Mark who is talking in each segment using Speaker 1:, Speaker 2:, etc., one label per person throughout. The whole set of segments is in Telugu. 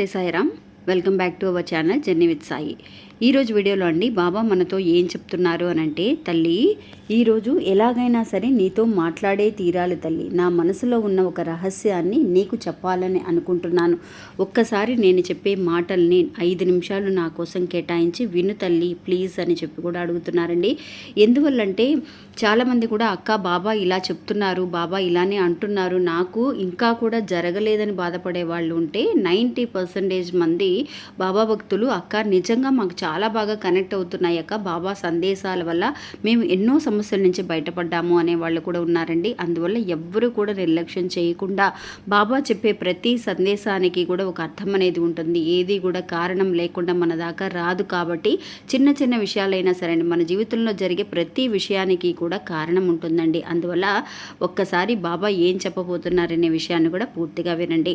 Speaker 1: నమస్తే Sairam. Welcome back to our channel journey with Sai. ఈరోజు వీడియోలో అండి బాబా మనతో ఏం చెప్తున్నారు అని అంటే తల్లి ఈరోజు ఎలాగైనా సరే నీతో మాట్లాడే తీరాలి తల్లి. నా మనసులో ఉన్న ఒక రహస్యాన్ని నీకు చెప్పాలని అనుకుంటున్నాను. ఒక్కసారి నేను చెప్పే మాటల్ని ఐదు నిమిషాలు నా కోసం కేటాయించి విను తల్లి ప్లీజ్ అని చెప్పి కూడా అడుగుతున్నారండి. ఎందువల్లంటే చాలామంది కూడా అక్క బాబా ఇలా చెప్తున్నారు బాబా ఇలానే అంటున్నారు. నాకు ఇంకా కూడా జరగలేదని బాధపడే వాళ్ళు ఉంటే నైంటీ పర్సెంటేజ్ మంది బాబా భక్తులు అక్క నిజంగా మాకు చాలా చాలా బాగా కనెక్ట్ అవుతున్నాయి అక్క. బాబా సందేశాల వల్ల మేము ఎన్నో సమస్యల నుంచి బయటపడ్డాము అనే వాళ్ళు కూడా ఉన్నారండి. అందువల్ల ఎవ్వరూ కూడా నిర్లక్ష్యం చేయకుండా బాబా చెప్పే ప్రతి సందేశానికి కూడా ఒక అర్థం అనేది ఉంటుంది. ఏది కూడా కారణం లేకుండా మన దాకా రాదు కాబట్టి చిన్న చిన్న విషయాలైనా సరే అండి మన జీవితంలో జరిగే ప్రతి విషయానికి కూడా కారణం ఉంటుందండి. అందువల్ల ఒక్కసారి బాబా ఏం చెప్పబోతున్నారనే విషయాన్ని కూడా పూర్తిగా వినండి.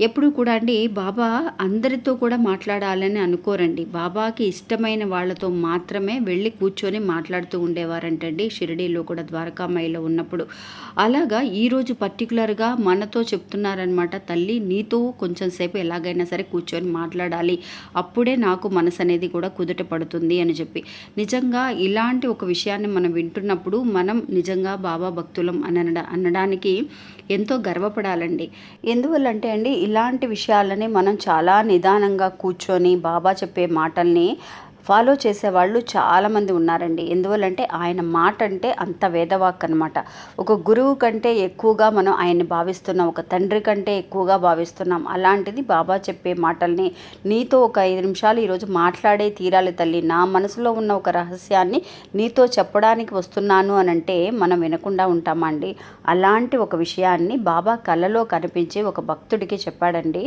Speaker 1: ఎప్పుడు కూడా అండి బాబా అందరితో కూడా మాట్లాడాలని అనుకోరండి. బాబాకి ఇష్టమైన వాళ్ళతో మాత్రమే వెళ్ళి కూర్చొని మాట్లాడుతూ ఉండేవారంటండి. షిరిడీలో కూడా ద్వారకామాయిలో ఉన్నప్పుడు. అలాగా ఈరోజు పర్టికులర్గా మనతో చెప్తున్నారనమాట తల్లి నీతో కొంచెం సేపు ఎలాగైనా సరే కూర్చొని మాట్లాడాలి. అప్పుడే నాకు మనసు అనేది కూడా కుదుట పడుతుంది అని చెప్పి. నిజంగా ఇలాంటి ఒక విషయాన్ని మనం వింటున్నప్పుడు మనం నిజంగా బాబా భక్తులం అనడ అనడానికి ఎంతో గర్వపడాలండి. ఎందువల్లంటే అండి ఇలాంటి విషయాలని మనం చాలా నిదానంగా కూర్చొని బాబా చెప్పే మాటల్ని ఫాలో చేసేవాళ్ళు చాలామంది ఉన్నారండి. ఎందువల్లంటే ఆయన మాట అంటే అంత వేదవాక్ అనమాట ఒక గురువు కంటే ఎక్కువగా మనం ఆయన్ని భావిస్తున్నాం. ఒక తండ్రి కంటే ఎక్కువగా భావిస్తున్నాం. అలాంటిది బాబా చెప్పే మాటల్ని నీతో ఒక ఐదు నిమిషాలు ఈరోజు మాట్లాడే తీరాలి తల్లి. నా మనసులో ఉన్న ఒక రహస్యాన్ని నీతో చెప్పడానికి వస్తున్నాను అని అంటే మనం వినకుండా ఉంటామండి అలాంటి ఒక విషయాన్ని బాబా కళ్ళలో కనిపించి ఒక భక్తుడికి చెప్పాడండి.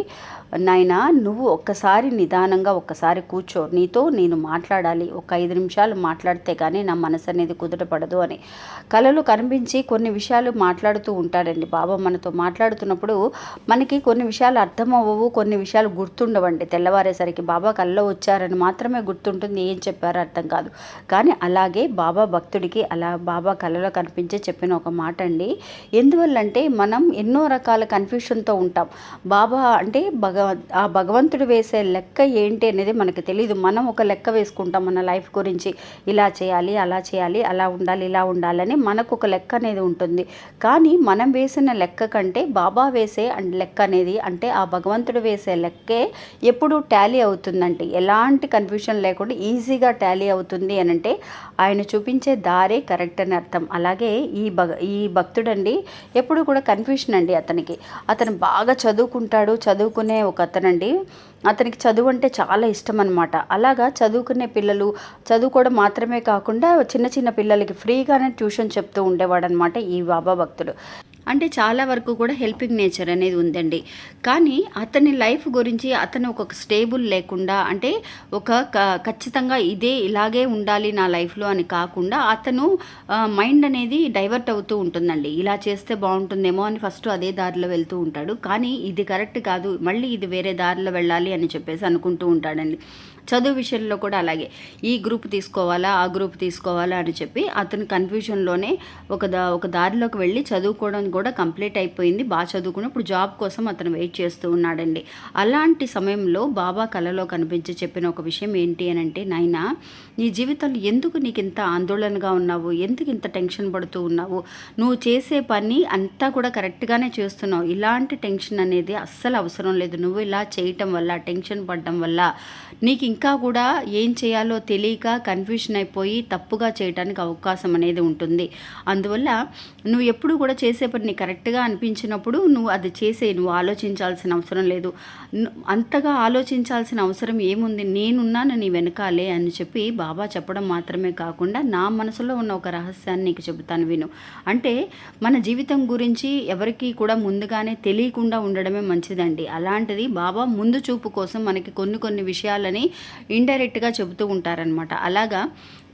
Speaker 1: నాయన నువ్వు ఒక్కసారి నిదానంగా ఒక్కసారి కూర్చో. నీతో నేను మాట్లాడాలి. ఒక ఐదు నిమిషాలు మాట్లాడితే కానీ నా మనసు అనేది కుదుటపడదు అని. కళలు కనిపించి కొన్ని విషయాలు మాట్లాడుతూ ఉంటాడండి బాబా. మనతో మాట్లాడుతున్నప్పుడు మనకి కొన్ని విషయాలు అర్థమవ్వవు కొన్ని విషయాలు గుర్తుండవండి. తెల్లవారేసరికి బాబా కళ్ళలో వచ్చారని మాత్రమే గుర్తుంటుంది ఏం చెప్పారో అర్థం కాదు. కానీ అలాగే బాబా భక్తుడికి అలా బాబా కళ్ళలో కనిపించే చెప్పిన ఒక మాట అండి. ఎందువల్లంటే మనం ఎన్నో రకాల కన్ఫ్యూషన్తో ఉంటాం. బాబా అంటే భగవ ఆ భగవంతుడు వేసే లెక్క ఏంటి అనేది మనకు తెలియదు మనం ఒక లెక్క వేసుకుంటాం మన లైఫ్ గురించి ఇలా చేయాలి అలా చేయాలి అలా ఉండాలి ఇలా ఉండాలని మనకు ఒక లెక్క అనేది ఉంటుంది. కానీ మనం వేసిన లెక్క కంటే బాబా వేసే లెక్క అనేది అంటే ఆ భగవంతుడు వేసే లెక్కే ఎప్పుడు టాలీ అవుతుందంటే ఎలాంటి కన్ఫ్యూషన్ లేకుండా ఈజీగా టాలీ అవుతుంది అని అంటే ఆయన చూపించే దారే కరెక్ట్ అని అర్థం. అలాగే ఈ భగ ఈ భక్తుడండి ఎప్పుడు కూడా కన్ఫ్యూషన్ అండి అతనికి. అతను బాగా చదువుకుంటాడు చదువుకునే ఒక అతనండి. అతనికి చదువు అంటే చాలా ఇష్టం అనమాట అలాగా చదువుకునే పిల్లలు చదువుకోవడం మాత్రమే కాకుండా చిన్న చిన్న పిల్లలకి ఫ్రీగానే ట్యూషన్ చెప్తూ ఉండేవాడనమాట ఈ బాబా భక్తుడు. అంటే చాలా వరకు కూడా హెల్పింగ్ నేచర్ అనేది ఉందండి. కానీ అతని లైఫ్ గురించి అతను ఒక స్టేబుల్ లేకుండా అంటే ఒక ఖచ్చితంగా ఇదే ఇలాగే ఉండాలి నా లైఫ్లో అని కాకుండా అతను మైండ్ అనేది డైవర్ట్ అవుతూ ఉంటుందండి. ఇలా చేస్తే బాగుంటుందేమో అని ఫస్ట్ అదే దారిలో వెళ్తూ ఉంటాడు. కానీ ఇది కరెక్ట్ కాదు మళ్ళీ ఇది వేరే దారిలో వెళ్ళాలి అని చెప్పేసి అనుకుంటూ ఉంటాడండి. చదువు విషయంలో కూడా అలాగే. ఈ గ్రూప్ తీసుకోవాలా ఆ గ్రూప్ తీసుకోవాలా అని చెప్పి అతను కన్ఫ్యూజన్లోనే ఒక దా ఒక దారిలోకి వెళ్ళి చదువుకోవడం కూడా కంప్లీట్ అయిపోయింది. బాగా చదువుకుని ఇప్పుడు జాబ్ కోసం అతను వెయిట్ చేస్తూ ఉన్నాడండి. అలాంటి సమయంలో బాబా కళలో కనిపించి చెప్పిన ఒక విషయం ఏంటి అని అంటే నాయన నీ జీవితంలో ఎందుకు నీకు ఇంత ఆందోళనగా ఉన్నావు? ఎందుకు ఇంత టెన్షన్ పడుతూ ఉన్నావు? నువ్వు చేసే పని అంతా కూడా కరెక్ట్గానే చేస్తున్నావు. ఇలాంటి టెన్షన్ అనేది అస్సలు అవసరం లేదు. నువ్వు ఇలా చేయటం వల్ల టెన్షన్ పడడం వల్ల నీకు ఇంకా కూడా ఏం చేయాలో తెలియక కన్ఫ్యూషన్ అయిపోయి తప్పుగా చేయడానికి అవకాశం అనేది ఉంటుంది. అందువల్ల నువ్వు ఎప్పుడు కూడా చేసే పని నీకు కరెక్ట్గా అనిపించినప్పుడు నువ్వు అది చేసే నువ్వు ఆలోచించాల్సిన అవసరం లేదు. అంతగా ఆలోచించాల్సిన అవసరం ఏముంది? నేనున్నాను నీ వెనకాలే అని చెప్పి బాబా చెప్పడం మాత్రమే కాకుండా నా మనసులో ఉన్న ఒక రహస్యాన్ని నీకు చెబుతాను విను. అంటే మన జీవితం గురించి ఎవరికి కూడా ముందుగానే తెలియకుండా ఉండడమే మంచిదండి. అలాంటిది బాబా ముందు చూపు కోసం మనకి కొన్ని కొన్ని విషయాలని ఇండైరెక్ట్గా చెబుతూ ఉంటారనమాట అలాగా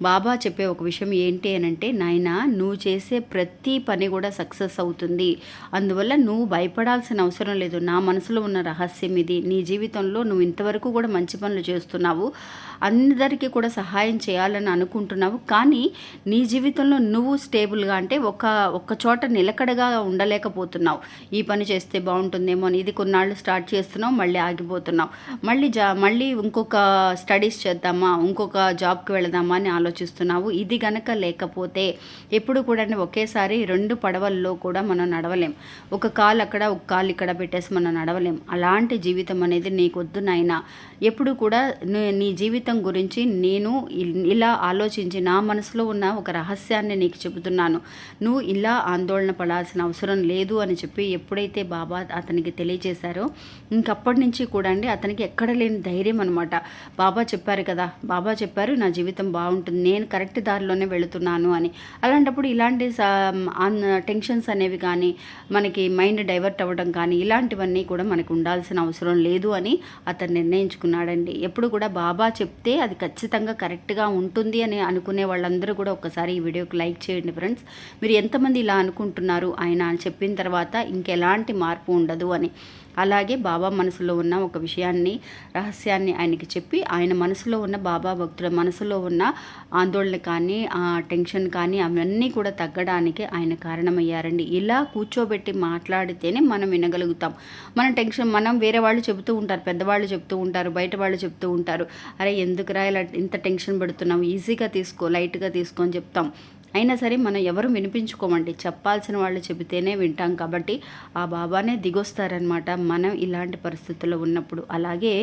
Speaker 1: బాబా చెప్పే ఒక విషయం ఏంటి అని అంటే నాయన నువ్వు చేసే ప్రతి పని కూడా సక్సెస్ అవుతుంది. అందువల్ల నువ్వు భయపడాల్సిన అవసరం లేదు. నా మనసులో ఉన్న రహస్యం ఇది. నీ జీవితంలో నువ్వు ఇంతవరకు కూడా మంచి పనులు చేస్తున్నావు. అందరికీ కూడా సహాయం చేయాలని అనుకుంటున్నావు. కానీ నీ జీవితంలో నువ్వు స్టేబుల్గా అంటే ఒక ఒక్క చోట నిలకడగా ఉండలేకపోతున్నావు. ఈ పని చేస్తే బాగుంటుందేమో అని ఇది కొన్నాళ్ళు స్టార్ట్ చేస్తున్నావు మళ్ళీ ఆగిపోతున్నావు. మళ్ళీ జా మళ్ళీ ఇంకొక స్టడీస్ చేద్దామా ఇంకొక జాబ్కి వెళదామా అని ఆలోచిస్తున్నావు. ఇది గనక లేకపోతే ఎప్పుడు కూడా ఒకేసారి రెండు పడవల్లో కూడా మనం నడవలేం. ఒక కాలు అక్కడ ఒక కాలు ఇక్కడ పెట్టేసి మనం నడవలేం. అలాంటి జీవితం అనేది నీకు వద్దు నాయన. ఎప్పుడు కూడా నీ- జీవితం గురించి నేను ఇలా ఆలోచించి నా మనసులో ఉన్న ఒక రహస్యాన్ని నీకు చెబుతున్నాను. నువ్వు ఇలా ఆందోళన పడాల్సిన అవసరం లేదు అని చెప్పి ఎప్పుడైతే బాబా అతనికి తెలియజేశారో ఇంకప్పటి నుంచి కూడా అండి అతనికి ఎక్కడ లేని ధైర్యం అనమాట బాబా చెప్పారు కదా బాబా చెప్పారు నా జీవితం బాగుంటుంది నేను కరెక్ట్ దారిలోనే వెళుతున్నాను అని. అలాంటప్పుడు ఇలాంటి టెన్షన్స్ అనేవి కానీ మనకి మైండ్ డైవర్ట్ అవ్వడం కానీ ఇలాంటివన్నీ కూడా మనకు ఉండాల్సిన అవసరం లేదు అని అతను నిర్ణయించుకున్నాడండి. ఎప్పుడు కూడా బాబా చెప్తే అది ఖచ్చితంగా కరెక్ట్గా ఉంటుంది అని అనుకునే వాళ్ళందరూ కూడా ఒకసారి ఈ వీడియోకి లైక్ చేయండి ఫ్రెండ్స్. మీరు ఎంతమంది ఇలా అనుకుంటున్నారు? ఆయన అని చెప్పిన తర్వాత ఇంకెలాంటి మార్పు ఉండదు అని. అలాగే బాబా మనసులో ఉన్న ఒక విషయాన్ని రహస్యాన్ని ఆయనకి చెప్పి ఆయన మనసులో ఉన్న బాబా భక్తుల మనసులో ఉన్న ఆందోళన కానీ టెన్షన్ కానీ అవన్నీ కూడా తగ్గడానికి ఆయన కారణమయ్యారండి. ఇలా కూర్చోబెట్టి మాట్లాడితేనే మనం వినగలుగుతాం. మన టెన్షన్ మనం వేరే వాళ్ళు చెబుతూ ఉంటారు పెద్దవాళ్ళు చెప్తూ ఉంటారు బయట వాళ్ళు చెప్తూ ఉంటారు. అరే ఎందుకురా ఇలా ఇంత టెన్షన్ పెడుతున్నాం ఈజీగా తీసుకో లైట్గా తీసుకో అని చెప్తాం. అయినా సరే మనం ఎవరు వినిపించుకోమండి? చెప్పాల్సిన వాళ్ళు చెబితేనే వింటాం కాబట్టి ఆ బాబానే దిగొస్తారనమాట మనం ఇలాంటి పరిస్థితుల్లో ఉన్నప్పుడు. అలాగే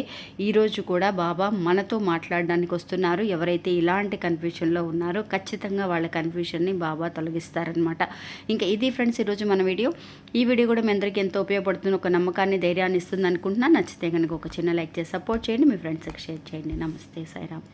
Speaker 1: ఈరోజు కూడా బాబా మనతో మాట్లాడడానికి వస్తున్నారు. ఎవరైతే ఇలాంటి కన్ఫ్యూషన్లో ఉన్నారో ఖచ్చితంగా వాళ్ళ కన్ఫ్యూషన్ని బాబా తొలగిస్తారనమాట ఇంకా ఇది ఫ్రెండ్స్ ఈరోజు మన వీడియో. ఈ వీడియో కూడా మీ అందరికీ ఎంతో ఉపయోగపడుతుంది. ఒక నమ్మకాన్ని ధైర్యాన్ని ఇస్తుంది అనుకుంటున్నా నచ్చితే కనుక ఒక చిన్న లైక్ చేసి సపోర్ట్ చేయండి. మీ ఫ్రెండ్స్కి షేర్ చేయండి. నమస్తే సాయిరామ్.